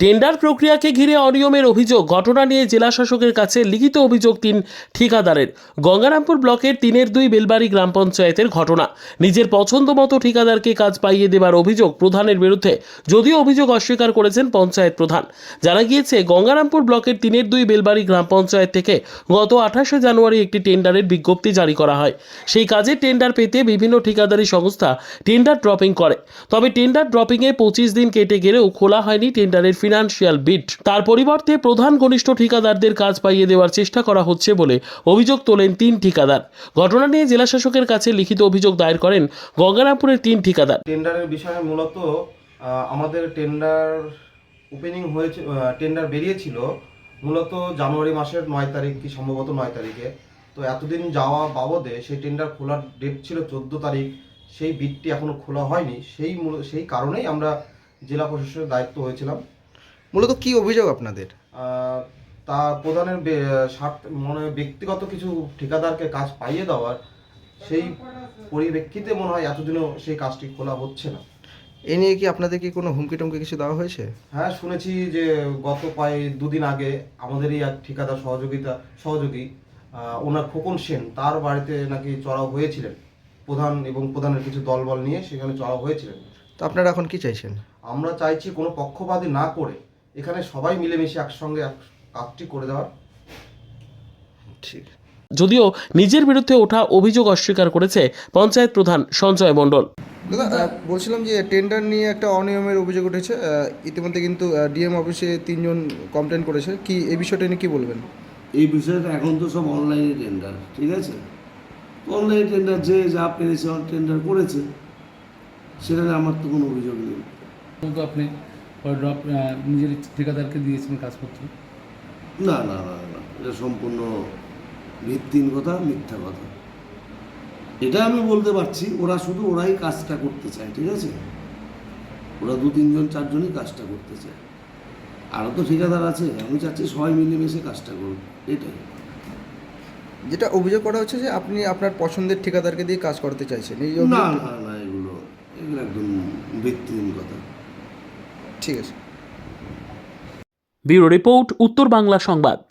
Tender প্রক্রিয়াকে ঘিরে অনিয়মের অভিযোগ, ঘটনা নিয়ে জেলা শাসকের কাছে লিখিত অভিযোগ তিন ঠিকাদারের। গঙ্গারামপুর ব্লকের তিনের দুই বেলবাড়ি গ্রাম পঞ্চায়েতের ঘটনা। নিজের পছন্দ মতো ঠিকাদারকে কাজ পাইয়ে দেবার অভিযোগ প্রধানের বিরুদ্ধে, যদিও অভিযোগ অস্বীকার করেছেন পঞ্চায়েত প্রধান। জানা গিয়েছে, গঙ্গারামপুর ব্লকের তিনের দুই বেলবাড়ি গ্রাম পঞ্চায়েত থেকে গত আঠাশে জানুয়ারি একটি টেন্ডারের বিজ্ঞপ্তি জারি করা হয়। সেই কাজে টেন্ডার পেতে বিভিন্ন ঠিকাদারি সংস্থা টেন্ডার ড্রপিং করে। তবে টেন্ডার ড্রপিংয়ে পঁচিশ দিন কেটে গেলেও খোলা হয়নি টেন্ডারের ফিনান্সিয়াল বিট তার পরিবর্তে প্রধান ঘনিষ্ঠ ঠিকাদারদের কাজ পাইয়ে দেওয়ার চেষ্টা করা হচ্ছে বলে অভিযোগ তোলেন তিন ঠিকাদার। ঘটনা নিয়ে জেলা শাসকের কাছে লিখিত অভিযোগ দায়ের করেন গঙ্গারামপুরের তিন ঠিকাদার। টেন্ডারের বিষয়ে মূলত আমাদের টেন্ডার ওপেনিং হয়েছে টেন্ডার বেরিয়েছিল মূলত জানুয়ারি মাসের নয় তারিখ কি সম্ভবত নয় তারিখে। তো এতদিন যাওয়া বাবদে সেই টেন্ডার খোলার ডেট ছিল চোদ্দ তারিখ। সেই বিটটি এখনও খোলা হয়নি। সেই সেই কারণেই আমরা জেলা প্রশাসনের দায়িত্ব হয়েছিলাম। মূলত কি অভিযোগ আপনাদের? তা প্রধানের স্বার্থ মনে ব্যক্তিগত কিছু ঠিকাদারকে কাজ পাইয়ে দেওয়ার সেই পরিপ্রেক্ষিতে মনে হয় এতদিনও সেই কাজটি খোলা হচ্ছে না। এ নিয়ে কি আপনাদের কি কোনো হুমকি টুমকি কিছু দেওয়া হয়েছে? হ্যাঁ শুনেছি যে গত প্রায় দুদিন আগে আমাদেরই এক ঠিকাদার সহযোগিতা সহযোগী ওনার খোকন সেন তার বাড়িতে নাকি চড়াও হয়েছিলেন। প্রধান এবং প্রধানের কিছু দলবল নিয়ে সেখানে চড়াও হয়েছিলেন। তো আপনারা এখন কি চাইছেন? আমরা চাইছি কোনো পক্ষপাতী না করে এখানে সবাই মিলেমিশে একসঙ্গে এক কাজটি করে দেওয়ার। ঠিক। যদিও নিজের বিরুদ্ধে ওঠা অভিযোগ অস্বীকার করেছে পঞ্চায়েত প্রধান সঞ্জয় মণ্ডল। দাদা বলছিলাম যে টেন্ডার নিয়ে একটা অনিয়মের অভিযোগ উঠেছে ইতিমধ্যে কিন্তু ডিএম অফিসে তিনজন কমপ্লেন করেছে। কি এই বিষয়টা নিয়ে কি বলবেন? এই বিষয়টা এখন তো সব অনলাইনে টেন্ডার ঠিক আছে? অনলাইনে টেন্ডার যে যা পেরেছে টেন্ডার করেছে সেখানে আমার তো কোনো অভিযোগ নেই। তো ড্রপ নিজের ঠিকাদারকে দিয়েছেন কাজপত্র? না না না না এটা সম্পূর্ণ ভিত্তিহীন কথা মিথ্যা কথা। এটা আমি বলতে পারছি ওরা শুধু ওরাই কাজটা করতে চায় ঠিক আছে? ওরা দু তিনজন চারজনই কাজটা করতে চায়। আরও তো ঠিকাদার আছে আমি চাচ্ছি সবাই মিলেমিশে কাজটা করুন এটাই। যেটা অভিযোগ করা হচ্ছে যে আপনি আপনার পছন্দের ঠিকাদারকে দিয়ে কাজ করতে চাইছেন এই না না না এগুলো এগুলো একদম ভিত্তিহীন কথা। ঠিক আছে। ব্যুরো রিপোর্ট উত্তর বাংলা সংবাদ।